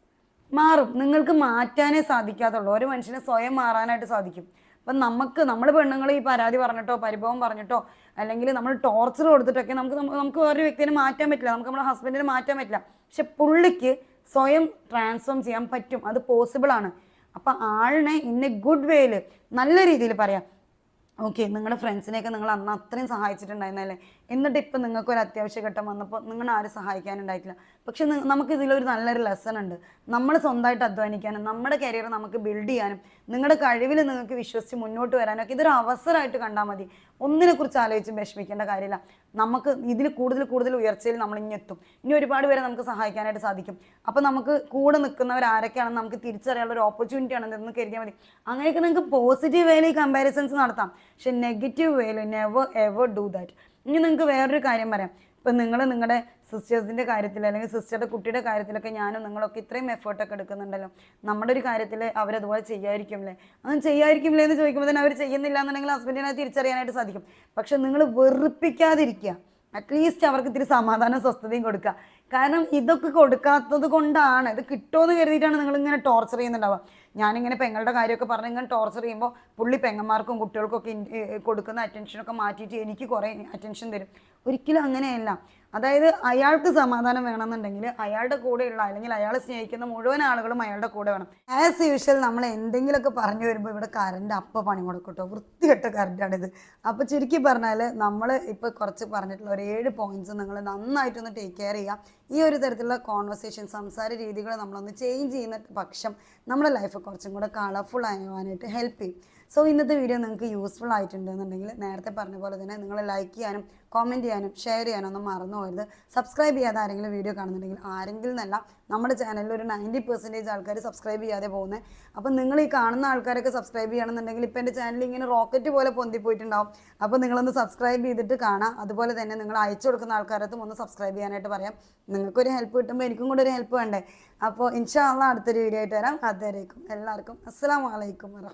മാറും. നിങ്ങൾക്ക് മാറ്റാനേ സാധിക്കാത്തുള്ളൂ. ഒരു മനുഷ്യനെ സ്വയം മാറാനായിട്ട് സാധിക്കും. അപ്പം നമുക്ക് നമ്മൾ പെണ്ണുങ്ങൾ ഈ പരാതി പറഞ്ഞിട്ടോ പരിഭവം പറഞ്ഞിട്ടോ അല്ലെങ്കിൽ നമ്മൾ ടോർച്ചർ കൊടുത്തിട്ടൊക്കെ നമുക്ക് നമുക്ക് വേറൊരു വ്യക്തിനെ മാറ്റാൻ പറ്റില്ല. നമുക്ക് നമ്മുടെ ഹസ്ബൻഡിനെ മാറ്റാൻ പറ്റില്ല. പക്ഷെ പുള്ളിക്ക് സ്വയം ട്രാൻസ്ഫോം ചെയ്യാൻ പറ്റും. അത് പോസിബിൾ ആണ്. അപ്പം ആളിനെ എ ഗുഡ് വേയിൽ നല്ല രീതിയിൽ പറയാം. ഓക്കെ നിങ്ങളുടെ ഫ്രണ്ട്സിനെയൊക്കെ നിങ്ങൾ അന്ന് അത്രയും സഹായിച്ചിട്ടുണ്ടായിരുന്നല്ലേ? എന്നിട്ട് ഇപ്പം നിങ്ങൾക്ക് ഒരു അത്യാവശ്യ ഘട്ടം വന്നപ്പോൾ നിങ്ങൾ ആരും സഹായിക്കാനുണ്ടായിട്ടില്ല. പക്ഷെ നമുക്ക് ഇതിലൊരു നല്ലൊരു ലെസൺ ഉണ്ട്. നമ്മൾ സ്വന്തമായിട്ട് അധ്വാനിക്കാനും നമ്മുടെ കരിയർ നമുക്ക് ബിൽഡ് ചെയ്യാനും നിങ്ങളുടെ കഴിവിൽ നിങ്ങൾക്ക് വിശ്വസിച്ച് മുന്നോട്ട് വരാനൊക്കെ ഇതൊരു അവസരമായിട്ട് കണ്ടാൽ മതി. ഒന്നിനെക്കുറിച്ച് ആലോചിച്ച് വിഷമിക്കേണ്ട കാര്യമില്ല. നമുക്ക് ഇതിൽ കൂടുതൽ കൂടുതൽ ഉയർച്ചയിൽ നമ്മൾ ഇനി എത്തും. ഇനി ഒരുപാട് പേരെ നമുക്ക് സഹായിക്കാനായിട്ട് സാധിക്കും. അപ്പോൾ നമുക്ക് കൂടെ നിൽക്കുന്നവർ ആരൊക്കെയാണെന്ന് നമുക്ക് തിരിച്ചറിയാനുള്ള ഒരു ഓപ്പർച്യൂണിറ്റി ആണ് ഇതെന്ന് കരുതിയാൽ മതി. അങ്ങനെയൊക്കെ നിങ്ങൾക്ക് പോസിറ്റീവ് വേയിൽ കമ്പാരിസൺസ് നടത്താം. പക്ഷെ നെഗറ്റീവ് വേയിൽ നെവർ എവർ ഡു ദാറ്റ് ഇനി നിങ്ങൾക്ക് വേറൊരു കാര്യം പറയാം. ഇപ്പം നിങ്ങൾ നിങ്ങളുടെ സിസ്റ്റേഴ്സിന്റെ കാര്യത്തിൽ അല്ലെങ്കിൽ സിസ്റ്ററുടെ കുട്ടിയുടെ കാര്യത്തിലൊക്കെ ഞാനും നിങ്ങളൊക്കെ ഇത്രയും എഫേർട്ടൊക്കെ എടുക്കുന്നുണ്ടല്ലോ. നമ്മുടെ ഒരു കാര്യത്തിൽ അവരതുപോലെ ചെയ്യാതിരിക്കുമല്ലേ? അങ്ങനെ ചെയ്യാതിരിക്കുമല്ലേ എന്ന് ചോദിക്കുമ്പോൾ തന്നെ അവർ ചെയ്യുന്നില്ല എന്നുണ്ടെങ്കിൽ ഹസ്ബൻഡിനെ തിരിച്ചറിയാനായിട്ട് സാധിക്കും. പക്ഷെ നിങ്ങൾ വെറുപ്പിക്കാതിരിക്കുക. അറ്റ്ലീസ്റ്റ് അവർക്ക് ഇത്തിരി സമാധാനം സ്വസ്ഥതയും കൊടുക്കുക. കാരണം ഇതൊക്കെ കൊടുക്കാത്തത് കൊണ്ടാണ് ഇത് കിട്ടുമെന്ന് കരുതിയിട്ടാണ് നിങ്ങൾ ഇങ്ങനെ ടോർച്ചർ ചെയ്യുന്നുണ്ടാവുക. ഞാനിങ്ങനെ പെങ്ങളുടെ കാര്യമൊക്കെ പറഞ്ഞ് ഇങ്ങനെ ടോർച്ചർ ചെയ്യുമ്പോൾ പുള്ളി പെങ്ങന്മാർക്കും കുട്ടികൾക്കൊക്കെ കൊടുക്കുന്ന അറ്റൻഷനൊക്കെ മാറ്റിയിട്ട് എനിക്ക് കുറേ അറ്റൻഷൻ തരും. ഒരിക്കലും അങ്ങനെയല്ല. അതായത് അയാൾക്ക് സമാധാനം വേണമെന്നുണ്ടെങ്കിൽ അയാളുടെ കൂടെയുള്ള അല്ലെങ്കിൽ അയാളെ സ്നേഹിക്കുന്ന മുഴുവൻ ആളുകളും അയാളുടെ കൂടെ വേണം. ആസ് യൂഷ്വൽ നമ്മൾ എന്തെങ്കിലുമൊക്കെ പറഞ്ഞു വരുമ്പോൾ ഇവിടെ കറണ്ട് അപ്പം പണി കൊടുക്കട്ടോ. വൃത്തികെട്ട കറണ്ടാണിത് അപ്പോൾ ചുരുക്കി പറഞ്ഞാൽ നമ്മൾ ഇപ്പോൾ കുറച്ച് പറഞ്ഞിട്ടുള്ള ഒരു ഏഴ് പോയിന്റ്സ് നിങ്ങൾ നന്നായിട്ടൊന്ന് ടേക്ക് കെയർ ചെയ്യുക ഈ ഒരു തരത്തിലുള്ള കോൺവെർസേഷൻ സംസാര രീതികൾ നമ്മളൊന്ന് ചേഞ്ച് ചെയ്യുന്ന പക്ഷം നമ്മുടെ ലൈഫ് കുറച്ചും കൂടെ കളർഫുൾ ആവാനായിട്ട് ഹെൽപ്പ് ചെയ്യും. സോ ഇന്നത്തെ വീഡിയോ നിങ്ങൾക്ക് യൂസ്ഫുൾ ആയിട്ടുണ്ടെന്നുണ്ടെങ്കിൽ നേരത്തെ പറഞ്ഞ പോലെ തന്നെ നിങ്ങൾ ലൈക്ക് ചെയ്യാനും കോമെന്റ് ചെയ്യാനും ഷെയർ ചെയ്യാനും ഒന്നും മറന്നു പോകരുത്. സബ്സ്ക്രൈബ് ചെയ്യാതെ ആരെങ്കിലും വീഡിയോ കാണുന്നുണ്ടെങ്കിൽ ആരെങ്കിലും എന്നല്ല നമ്മുടെ ചാനലിൽ ഒരു നയന്റി പെർസെന്റേജ് ആൾക്കാർ സബ്സ്ക്രൈബ് ചെയ്യാതെ പോകുന്നത് അപ്പോൾ നിങ്ങൾ ഈ കാണുന്ന ആൾക്കാരൊക്കെ സബ്സ്ക്രൈബ് ചെയ്യണമെന്നുണ്ടെങ്കിൽ ഇപ്പം എന്റെ ചാനൽ ഇങ്ങനെ റോക്കറ്റ് പോലെ പൊന്തിപ്പോയിട്ടുണ്ടാവും. അപ്പോൾ നിങ്ങളൊന്ന് സബ്സ്ക്രൈബ് ചെയ്തിട്ട് കാണാം. അതുപോലെ തന്നെ നിങ്ങൾ അയച്ചു കൊടുക്കുന്ന ആൾക്കാരത്തും ഒന്ന് സബ്സ്ക്രൈബ് ചെയ്യാനായിട്ട് പറയാം. നിങ്ങൾക്കൊരു ഹെൽപ്പ് കിട്ടുമ്പോൾ എനിക്കും കൂടെ ഒരു ഹെൽപ്പ് വേണ്ടേ? അപ്പോൾ ഇൻഷാ അള്ളാ അടുത്തൊരു വീഡിയോ ആയിട്ട് വരാം. അതുവരേക്കും എല്ലാവർക്കും. അസ്സാം വലൈക്കും വറഹ്മത്തുള്ളാഹി